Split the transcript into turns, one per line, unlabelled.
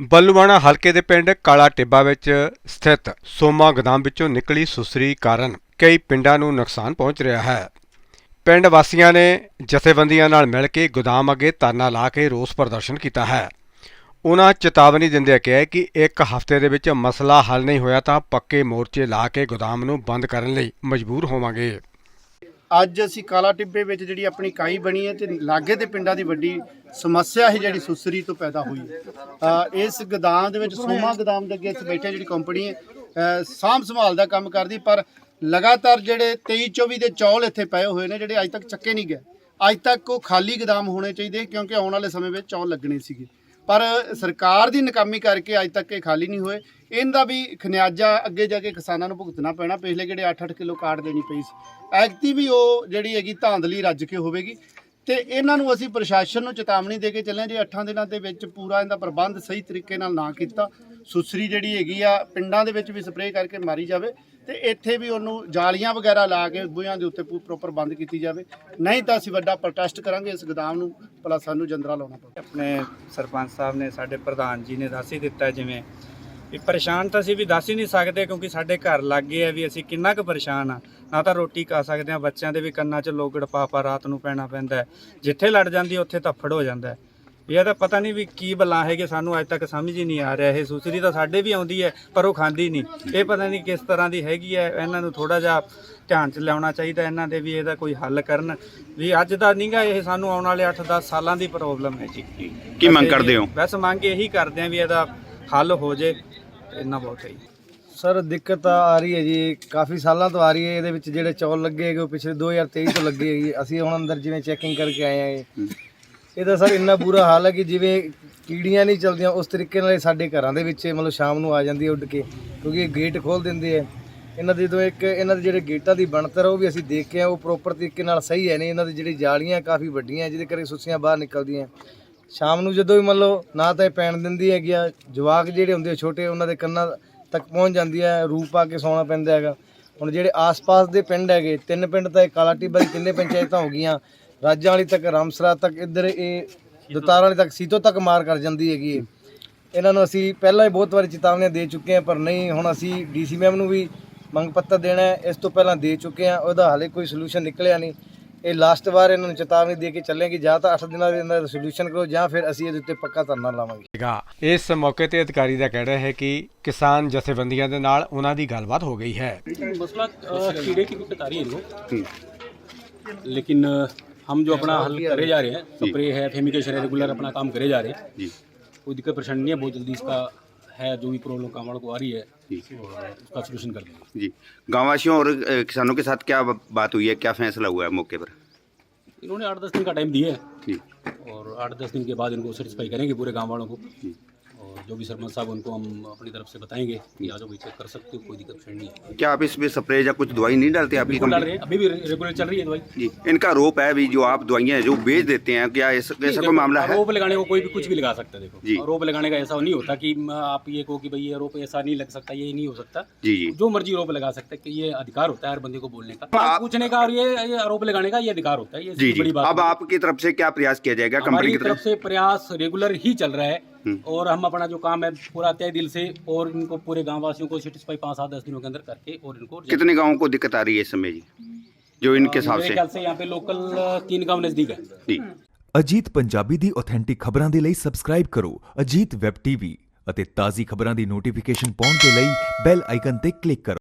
ਬੱਲੂਆਣਾ ਹਲਕੇ ਦੇ ਪਿੰਡ ਕਾਲਾ ਟਿੱਬਾ ਵਿੱਚ ਸਥਿਤ ਸੋਮਾ ਗੋਦਾਮ ਵਿੱਚੋਂ ਨਿਕਲੀ ਸੁਸਰੀ ਕਾਰਨ ਕਈ ਪਿੰਡਾਂ ਨੂੰ ਨੁਕਸਾਨ ਪਹੁੰਚ ਰਿਹਾ ਹੈ। ਪਿੰਡ ਵਾਸੀਆਂ ਨੇ ਜਥੇਬੰਦੀਆਂ ਨਾਲ ਮਿਲ ਕੇ ਗੋਦਾਮ ਅੱਗੇ ਧਰਨਾ ਲਾ ਕੇ ਰੋਸ ਪ੍ਰਦਰਸ਼ਨ ਕੀਤਾ ਹੈ। ਉਹਨਾਂ ਚੇਤਾਵਨੀ ਦਿੰਦਿਆਂ ਕਿਹਾ ਕਿ ਇੱਕ ਹਫ਼ਤੇ ਦੇ ਵਿੱਚ ਮਸਲਾ ਹੱਲ ਨਹੀਂ ਹੋਇਆ ਤਾਂ ਪੱਕੇ ਮੋਰਚੇ ਲਾ ਕੇ ਗੋਦਾਮ ਨੂੰ ਬੰਦ ਕਰਨ ਲਈ ਮਜਬੂਰ ਹੋਵਾਂਗੇ।
ਅੱਜ ਅਸੀਂ ਕਾਲਾ ਟਿੱਬੇ ਵਿੱਚ ਜਿਹੜੀ ਆਪਣੀ ਇਕਾਈ ਬਣੀ ਹੈ ਤੇ ਲਾਗੇ ਦੇ ਪਿੰਡਾਂ ਦੀ ਵੱਡੀ ਸਮੱਸਿਆ ਹੈ ਜਿਹੜੀ ਸੁਸਰੀ ਤੋਂ ਪੈਦਾ ਹੋਈ ਹੈ। ਅ, ਇਸ ਗੋਦਾਮ ਦੇ ਵਿੱਚ ਸੋਮਾ ਗੋਦਾਮ ਦੇ ਅੱਗੇ ਇੱਥੇ ਬੈਠੇ ਜਿਹੜੀ ਕੰਪਨੀ ਹੈ ਅ, ਸਾਂਭ ਸੰਭਾਲ ਦਾ ਕੰਮ ਕਰਦੀ ਪਰ ਲਗਾਤਾਰ ਜਿਹੜੇ 23 24 ਦੇ ਚੌਲ ਇੱਥੇ ਪਏ ਹੋਏ ਨੇ ਜਿਹੜੇ ਅੱਜ ਤੱਕ ਚੱਕੇ ਨਹੀਂ ਗਏ। ਅੱਜ ਤੱਕ ਉਹ ਖਾਲੀ ਗੋਦਾਮ ਹੋਣੇ ਚਾਹੀਦੇ ਕਿਉਂਕਿ ਆਉਣ ਵਾਲੇ ਸਮੇਂ ਵਿੱਚ ਚੌਲ ਲੱਗਣੇ ਸੀਗੇ। ਪਰ ਸਰਕਾਰ ਦੀ ਨਾਕਾਮੀ ਕਰਕੇ ਅੱਜ ਤੱਕ ਇਹ ਖਾਲੀ ਨਹੀਂ ਹੋਏ। ਇਹਦਾ ਵੀ ਖਨਿਆਜਾ ਅੱਗੇ ਜਾ ਕੇ ਕਿਸਾਨਾਂ ਨੂੰ ਭੁਗਤਣਾ ਪੈਣਾ। ਪਿਛਲੇ ਕਿਹੜੇ 8-8 ਕਿਲੋ ਕਾਟ ਦੇਣੀ ਪਈ ਸੀ। ਐਗਤੀ ਵੀ ਉਹ ਜਿਹੜੀ ਹੈਗੀ ਧਾਂਦਲੀ ਰੱਜ ਕੇ ਹੋਵੇਗੀ। ਤੇ ਇਹਨਾਂ ਨੂੰ ਅਸੀਂ ਪ੍ਰਸ਼ਾਸਨ ਨੂੰ ਚੇਤਾਵਨੀ ਦੇ ਕੇ ਚੱਲੇ ਹਾਂ, ਜੇ 8 ਦਿਨਾਂ ਦੇ ਵਿੱਚ ਪੂਰਾ ਇਹਦਾ ਪ੍ਰਬੰਧ ਸਹੀ ਤਰੀਕੇ ਨਾਲ ਨਾ ਕੀਤਾ ਸੁਸਰੀ ਜਿਹੜੀ ਹੈਗੀ ਆ, ਪਿੰਡਾਂ ਦੇ ਵਿੱਚ ਵੀ ਸਪਰੇਅ ਕਰਕੇ ਮਾਰੀ ਜਾਵੇ ਤੇ ਇੱਥੇ ਵੀ ਉਹਨੂੰ ਜਾਲੀਆਂ ਵਗੈਰਾ ਲਾ ਕੇ ਬੂਹਿਆਂ ਦੇ ਉੱਤੇ ਪ੍ਰੋਪਰ ਬੰਦ ਕੀਤੀ ਜਾਵੇ। ਨਹੀਂ ਤਾਂ ਅਸੀਂ ਵੱਡਾ ਪ੍ਰੋਟੈਸਟ ਕਰਾਂਗੇ ਇਸ ਗੋਦਾਮ ਨੂੰ, ਭਲਾ ਸਾਨੂੰ ਜੰਦਰਾ ਲਾਉਣਾ ਪਵੇ
ਆਪਣੇ ਸਰਪੰਚ ਸਾਹਿਬ ਨੇ, ਸਾਡੇ ਪ੍ਰਧਾਨ ਜੀ ਨੇ ਦੱਸ ਹੀ ਦਿੱਤਾ ਜਿਵੇਂ ਵੀ ਪਰੇਸ਼ਾਨ ਤਾਂ ਅਸੀਂ ਵੀ ਦੱਸ ਹੀ ਨਹੀਂ ਸਕਦੇ ਕਿਉਂਕਿ ਸਾਡੇ ਘਰ ਲੱਗੇ ਆ ਵੀ ਅਸੀਂ ਕਿੰਨਾ ਕੁ ਪਰੇਸ਼ਾਨ ਆ। ਨਾ ਤਾਂ ਰੋਟੀ ਖਾ ਸਕਦੇ ਆ, ਬੱਚਿਆਂ ਦੇ ਵੀ ਕੰਨਾਂ 'ਚ ਲੋਗੜ ਪਾ ਰਾਤ ਨੂੰ ਪੈਣਾ ਪੈਂਦਾ ਜਿੱਥੇ ਲੜ ਜਾਂਦੀ ਉੱਥੇ ਧੱਫੜ ਹੋ ਜਾਂਦਾ ਹੈ। ਵੀ ਇਹਦਾ ਪਤਾ ਨਹੀਂ ਵੀ ਕੀ ਬਲਾ ਹੈਗੇ ਸਾਨੂੰ ਅੱਜ ਤੱਕ ਸਮਝ ਹੀ ਨਹੀਂ ਆ ਰਿਹਾ। ਇਹ ਸੁਸਰੀ ਤਾਂ ਸਾਡੇ ਵੀ ਆਉਂਦੀ ਹੈ ਪਰ ਉਹ ਖਾਂਦੀ ਨਹੀਂ। ਇਹ ਪਤਾ ਨਹੀਂ ਕਿਸ ਤਰ੍ਹਾਂ ਦੀ ਹੈਗੀ ਹੈ ਇਹਨਾਂ ਨੂੰ ਥੋੜਾ ਜਿਹਾ ਧਿਆਨ 'ਚ ਲਿਆਉਣਾ ਚਾਹੀਦਾ ਇਹਨਾਂ ਦੇ ਵੀ ਇਹਦਾ ਕੋਈ ਹੱਲ ਕਰਨ। ਵੀ ਅੱਜ ਦਾ ਨਹੀਂਗਾ ਇਹ ਸਾਨੂੰ ਆਉਣ ਵਾਲੇ 8-10 ਸਾਲਾਂ ਦੀ ਪ੍ਰੋਬਲਮ ਹੈ ਜੀ।
ਕੀ ਮੰਗ ਕਰਦੇ ਹੋ?
ਬਸ ਮੰਗ ਇਹੀ ਕਰਦੇ ਆ ਵੀ ਇਹਦਾ ਹੱਲ ਹੋ ਜੇ ਇੰਨਾ ਬਹੁਤ ਹੈ
ਸਰ ਦਿੱਕਤ ਤਾਂ ਆ ਰਹੀ ਹੈ ਜੀ ਕਾਫੀ ਸਾਲਾਂ ਤੋਂ ਆ ਰਹੀ ਹੈ। ਇਹਦੇ ਵਿੱਚ ਜਿਹੜੇ ਚੌਲ ਲੱਗੇ ਹੈਗੇ ਉਹ ਪਿਛਲੇ 2023 ਤੋਂ ਲੱਗੇ ਹੈਗੇ। ਅਸੀਂ ਹੁਣ ਅੰਦਰ ਜਿਵੇਂ ਚੈਕਿੰਗ ਕਰਕੇ ਆਏ ਆ ਇਹਦਾ ਸਰ ਇੰਨਾ ਬੁਰਾ ਹਾਲ ਹੈ ਕਿ ਜਿਵੇਂ ਕੀੜੀਆਂ ਨਹੀਂ ਚਲਦੀਆਂ ਉਸ ਤਰੀਕੇ ਨਾਲ ਇਹ ਸਾਡੇ ਘਰਾਂ ਦੇ ਵਿੱਚ ਮਤਲਬ ਸ਼ਾਮ ਨੂੰ ਆ ਜਾਂਦੀ ਹੈ ਉੱਡ ਕੇ ਕਿਉਂਕਿ ਇਹ ਗੇਟ ਖੋਲ ਦਿੰਦੇ ਆ। ਇਹਨਾਂ ਦੇ ਜਦੋਂ ਇੱਕ ਇਹਨਾਂ ਦੇ ਜਿਹੜੇ ਗੇਟਾਂ ਦੀ ਬਣਤਰ ਆ, ਉਹ ਵੀ ਅਸੀਂ ਦੇਖ ਕੇ ਆ ਉਹ ਪ੍ਰੋਪਰ ਤਰੀਕੇ ਨਾਲ ਸਹੀ ਹੈ ਨਹੀਂ। ਇਹਨਾਂ ਦੀ ਜਿਹੜੀ ਜਾਲੀਆਂ ਕਾਫੀ ਵੱਡੀਆਂ ਜਿਹਦੇ ਕਰਕੇ ਸੁੱਸੀਆਂ ਬਾਹਰ ਨਿਕਲਦੀਆਂ। ਸ਼ਾਮ ਨੂੰ ਜਦੋਂ ਵੀ ਮੰਨ ਲਓ ਨਾ ਤਾਂ ਇਹ ਪੈਣ ਦਿੰਦੀ ਹੈਗੀ ਆ। ਜਵਾਕ ਜਿਹੜੇ ਹੁੰਦੇ ਆ ਛੋਟੇ ਉਹਨਾਂ ਦੇ ਕੰਨਾਂ ਤੱਕ ਪਹੁੰਚ ਜਾਂਦੀ ਹੈ ਰੂਪ ਪਾ ਕੇ ਸੌਣਾ ਪੈਂਦਾ ਹੈਗਾ। ਹੁਣ ਜਿਹੜੇ ਆਸ-ਪਾਸ ਦੇ ਪਿੰਡ ਹੈਗੇ ਤਿੰਨ ਪਿੰਡ ਤਾਂ ਇਹ ਕਾਲਾ ਟਿੱਬਾ ਦੀ ਤਿੰਨੇ ਪੰਚਾਇਤਾਂ ਹੋ ਗਈਆਂ। ਰਾਜਾਂ ਵਾਲੀ ਤੱਕ ਰਾਮਸਰਾ ਤੱਕ ਇੱਧਰ ਇਹ ਦੁਤਾਰ ਵਾਲੀ ਤੱਕ ਸੀਤੋ ਤੱਕ ਮਾਰ ਕਰ ਜਾਂਦੀ ਹੈਗੀ ਇਹਨਾਂ ਨੂੰ ਅਸੀਂ ਪਹਿਲਾਂ ਹੀ ਬਹੁਤ ਵਾਰੀ ਚੇਤਾਵਨੀਆਂ ਦੇ ਚੁੱਕੇ ਹਾਂ ਪਰ ਨਹੀਂ ਹੁਣ ਅਸੀਂ ਡੀਸੀ ਮੈਮ ਨੂੰ ਵੀ ਮੰਗ ਪੱਤਰ ਦੇਣਾ ਇਸ ਤੋਂ ਪਹਿਲਾਂ ਦੇ ਚੁੱਕੇ ਹਾਂ ਉਹਦਾ ਹਾਲੇ ਕੋਈ ਸੋਲੂਸ਼ਨ ਨਿਕਲਿਆ ਨਹੀਂ। ਇਹ ਲਾਸਟ ਵਾਰ ਇਹਨਾਂ ਨੂੰ ਚੇਤਾਵਨੀ ਦੇ ਕੇ ਚੱਲੇਗੀ ਜਾਂ ਤਾਂ 8 ਦਿਨਾਂ ਦੇ ਅੰਦਰ ਸੋਲੂਸ਼ਨ ਕਰੋ ਜਾਂ ਫਿਰ ਅਸੀਂ ਇਹਦੇ ਉੱਤੇ ਪੱਕਾ ਧਰਨਾ ਲਾਵਾਂਗੇ।
ਇਸ ਮੌਕੇ ਤੇ ਅਧਿਕਾਰੀ ਦਾ ਕਹਿਣਾ ਹੈ ਕਿ ਕਿਸਾਨ ਜਥੇਬੰਦੀਆਂ ਦੇ ਨਾਲ ਉਹਨਾਂ ਦੀ ਗੱਲਬਾਤ ਹੋ ਗਈ ਹੈ।
ਮਸਲਾ ਕੀੜੇ ਕੀ ਕਟਾਰੀ ਇਹਨੂੰ ਲੇਕਿਨ हम जो अपना हल करे जा रहे हैं स्प्रे है फेमिकेशन है रेगुलर अपना काम करे जा रहे हैं।
जी।
कोई दिक्कत परेशानी नहीं है बहुत जल्दी इसका है जो भी प्रॉब्लम काम वालों को आ रही है उसका सोल्यूशन कर देंगे।
जी। गांववासियों और किसानों के साथ क्या बात हुई है क्या फैसला हुआ है मौके पर?
इन्होंने आठ दस दिन का टाइम दिया है। और आठ दस दिन के बाद इनको सेटिस्फाई करेंगे पूरे गाँव वालों को। जो भी सरपंच साहब उनको हम अपनी तरफ़ से बताएँगे कि आ जाओ भाई चेक कर सकते हो कोई दिक्कत नहीं है।
क्या आप इसमें स्प्रे या कुछ दवाई नहीं डालते आपकी
डाल रहे हैं। अभी भी रेगुलर चल रही है दवाई।
जी इनका रोप है भी जो आप दवाइयाँ जो बेच देते हैं क्या ऐसा ऐसा कोई मामला है?
रोप लगाने को कोई भी कुछ भी लगा सकता है। देखो। आरोप लगाने का ऐसा नहीं होता कि आप ये कहो कि भाई ये आरोप ऐसा नहीं लग सकता ये नहीं हो सकता।
जी जी।
मर्ज़ी आरोप लगा सकते है कि ये अधिकार होता है हर बंदे को बोलने का। पूछने का और ये आरोप लगाने का ये अधिकार होता है ये
जी
बड़ी बात
अब आपकी तरफ़ से क्या प्रयास किया जाएगा कंपनी की
तरफ़ से प्रयास रेगुलर ही चल रहा है। और हम अपना जो काम है पूरा तय दिल से और इनको पूरे गाँव वासियों को सेटिस्फाई पाँच सात दस दिनों के अंदर करके और इनको
कितने गाँवों को दिक्कत आ रही है इस समय जी जो इनके हिसाब
मेरे
से
ख्याल से यहाँ पे लोकल तीन गाँव नजदीक है
जी
ਅਜੀਤ ਪੰਜਾਬੀ ਦੀ ਆਥੈਂਟਿਕ ਖਬਰਾਂ ਦੇ ਲਈ ਸਬਸਕ੍ਰਾਈਬ ਕਰੋ ਅਜੀਤ ਵੈਬ ਟੀਵੀ ਅਤੇ ਤਾਜ਼ੀ ਖਬਰਾਂ ਦੀ ਨੋਟੀਫਿਕੇਸ਼ਨ ਪਾਉਣ ਦੇ ਲਈ ਬੈਲ ਆਈਕਨ ਤੇ ਕਲਿੱਕ ਕਰੋ